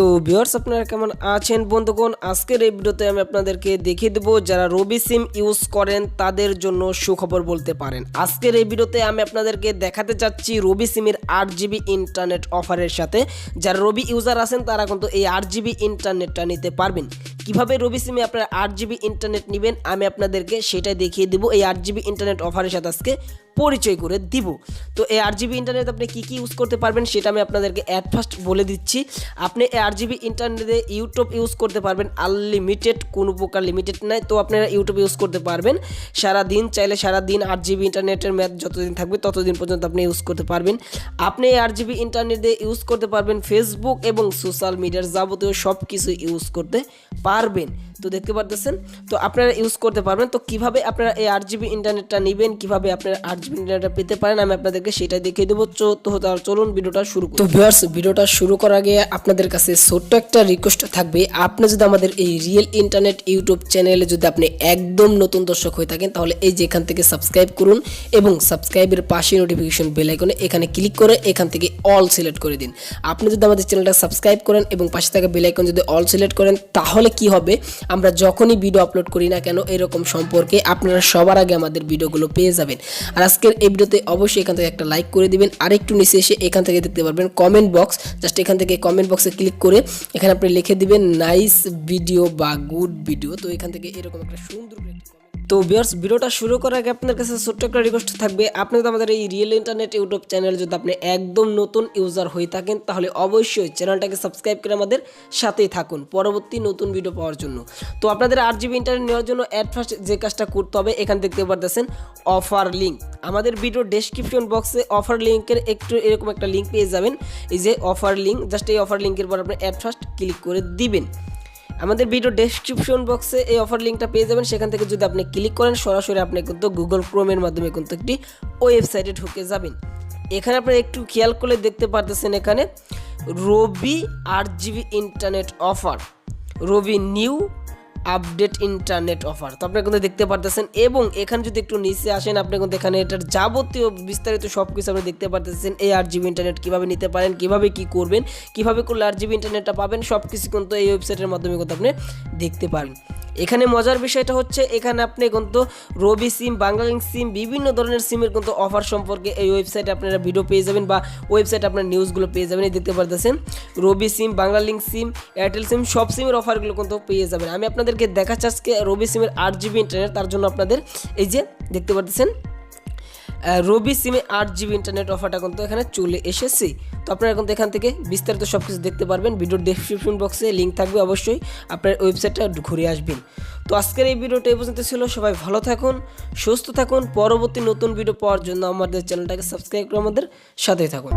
তো ভিউয়ার্স, আপনারা কেমন আছেন বন্ধুগণ? আজকের এই ভিডিওতে আমি আপনাদেরকে দেখিয়ে দেবো যারা রবি সিম ইউজ করেন, তাদের জন্য সুখবর বলতে পারেন। আজকের এই ভিডিওতে আমি আপনাদেরকে দেখাতে চাচ্ছি রবি সিমের আট জিবি ইন্টারনেট অফারের সাথে। যারা রবি ইউজার আছেন, তারা কিন্তু এই আট জিবি ইন্টারনেটটা নিতে পারবেন। কীভাবে রবি সিমে আপনারা আট জিবি ইন্টারনেট নেবেন, আমি আপনাদেরকে সেটাই দেখিয়ে দিব। এই আট জিবি ইন্টারনেট অফারের সাথে আজকে পরিচয় করে দিব। তো এই আট জিবি ইন্টারনেট আপনি কী কী ইউজ করতে পারবেন সেটা আমি আপনাদেরকে অ্যাট ফার্স্ট বলে দিচ্ছি। আপনি এই আট জিবি ইন্টারনেটে ইউটিউব ইউজ করতে পারবেন আনলিমিটেড কোনো প্রকার লিমিটেড নাই। তো আপনারা ইউটিউব ইউজ করতে পারবেন। সারা দিন চাইলে সারা দিন আট জিবি ইন্টারনেটের ম্যাথ যতদিন থাকবে ততদিন পর্যন্ত আপনি ইউজ করতে পারবেন। আপনি এই আট জিবি ইন্টারনেটে ইউজ করতে পারবেন ফেসবুক এবং সোশ্যাল মিডিয়ার যাবতীয় সব কিছু ইউজ করতে পারবেন। পারবেন তো দেখতে পারতেছেন। তো আপনারা ইউজ করতে পারবেন। তো কীভাবে আপনারা এই আট জিবি ইন্টারনেটটা নেবেন? কীভাবে আপনারা আট জিবি ইন্টারনেটটা পেতে পারেন? আমি আপনাদেরকে সেটা দেখিয়ে দেবো। তো চলুন ভিডিওটা শুরু। তো ভিউয়ার্স ভিডিওটা শুরু করার আগে আপনাদের কাছে ছোট্ট একটা রিকোয়েস্ট থাকবে। আপনি যদি আমাদের এই রিয়েল ইন্টারনেট ইউটিউব চ্যানেলে যদি আপনি একদম নতুন দর্শক হয়ে থাকেন, তাহলে এই যে এখান থেকে সাবস্ক্রাইব করুন এবং সাবস্ক্রাইবের পাশে নোটিফিকেশন বেল আইকনে এখানে ক্লিক করে এখান থেকে অল সিলেক্ট করে দিন। আপনি যদি আমাদের চ্যানেলটা সাবস্ক্রাইব করেন এবং পাশে থাকা বেল আইকন যদি অল সিলেক্ট করেন, তাহলে কি হবে? আমরা যখনই ভিডিও আপলোড করি না কেন, এরকম সম্পর্কে আপনারা সবার আগে আমাদের ভিডিওগুলো পেয়ে যাবেন। আর আজকের এই ভিডিওতে অবশ্যই এখান থেকে একটা লাইক করে দিবেন। আর একটু নিচে এসে এখান থেকে দেখতে পারবেন কমেন্ট বক্স জাস্ট এখান থেকে কমেন্ট বক্সে ক্লিক করে এখানে আপনি লিখে দিবেন নাইস ভিডিও বা গুড ভিডিও তো এখান থেকে এরকম একটা সুন্দর তো বিয়ার্স ভিডিওটা শুরু করার আগে আপনাদের কাছে ছোট্ট একটা রিকোয়েস্ট থাকবে। আপনি যদি আমাদের এই রিয়েল ইন্টারনেট ইউটিউব চ্যানেল যদি আপনি একদম নতুন ইউজার হয়ে থাকেন, তাহলে অবশ্যই চ্যানেলটাকে সাবস্ক্রাইব করে আমাদের সাথেই থাকুন পরবর্তী নতুন ভিডিও পাওয়ার জন্য। তো আপনাদের আট জিবি ইন্টারনেট নেওয়ার জন্য অ্যাট ফার্স্ট যে কাজটা করতে হবে, এখানে দেখতে পারতেছেন অফার লিঙ্ক আমাদের ভিডিও ডেসক্রিপশন বক্সে অফার লিঙ্কের একটু এরকম একটা লিঙ্ক পেয়ে যাবেন। এই যে অফার লিঙ্ক জাস্ট এই অফার লিঙ্কের পর আপনি অ্যাট ফার্স্ট ক্লিক করে দিবেন। আমাদের ভিডিও ডেসক্রিপশন বক্সে এই অফার লিঙ্কটা পেয়ে যাবেন। সেখান থেকে যদি আপনি ক্লিক করেন, সরাসরি আপনি কিন্তু গুগল ক্রোমের মাধ্যমে কিন্তু একটি ওয়েবসাইটে ঢুকে যাবেন। এখানে আপনারা একটু খেয়াল করলে দেখতে পারতেছেন এখানে রবি আট GB internet offer Robi new update internet offer. তো আপনি কিন্তু দেখতে পারতেছেন এবং এখানে যদি একটু নিচে আসেন, আপনি কিন্তু এখানে এটার যাবতীয় বিস্তারিত সব কিছু আপনি দেখতে পারতেছেন, এই আট জিবি ইন্টারনেট কীভাবে নিতে পারেন, কীভাবে কী করবেন, কীভাবে করলে আর জিবি ইন্টারনেটটা পাবেন সব কিছু কিন্তু এই ওয়েবসাইটের মাধ্যমে কিন্তু আপনি দেখতে পারেন। এখানে মজার বিষয়টা হচ্ছে, এখানে আপনি কিন্তু রবি সিম বাংলালিংক সিম, বিভিন্ন ধরনের সিমের কিন্তু অফার সম্পর্কে এই ওয়েবসাইটে আপনারা ভিডিও পেয়ে যাবেন বা ওয়েবসাইটে আপনার নিউজগুলো পেয়ে যাবেন দেখতে পারতেছেন। রবি সিম বাংলালিংক সিম এয়ারটেল সিম, সব সিমের অফারগুলো কিন্তু পেয়ে যাবেন। আমি আপনাদেরকে দেখাচ্ছি আজকে রবি সিমের আট জিবি ইন্টারনেট তার জন্য আপনাদের এই যে দেখতে পারতেছেন রবি সিমে আট জিবি ইন্টারনেট অফারটা কিন্তু এখানে চলে এসেছে। তো আপনারা কিন্তু এখান থেকে বিস্তারিত সব কিছু দেখতে পারবেন। ভিডিওর ডেসক্রিপশন বক্সে লিঙ্ক থাকবে অবশ্যই। আপনার ওয়েবসাইটটা ঘুরে আসবেন। তো আজকের এই ভিডিওটা এই পর্যন্ত ছিল। সবাই ভালো থাকুন, সুস্থ থাকুন। পরবর্তী নতুন ভিডিও পাওয়ার জন্য আমাদের চ্যানেলটাকে সাবস্ক্রাইব করে আমাদের সাথে থাকুন।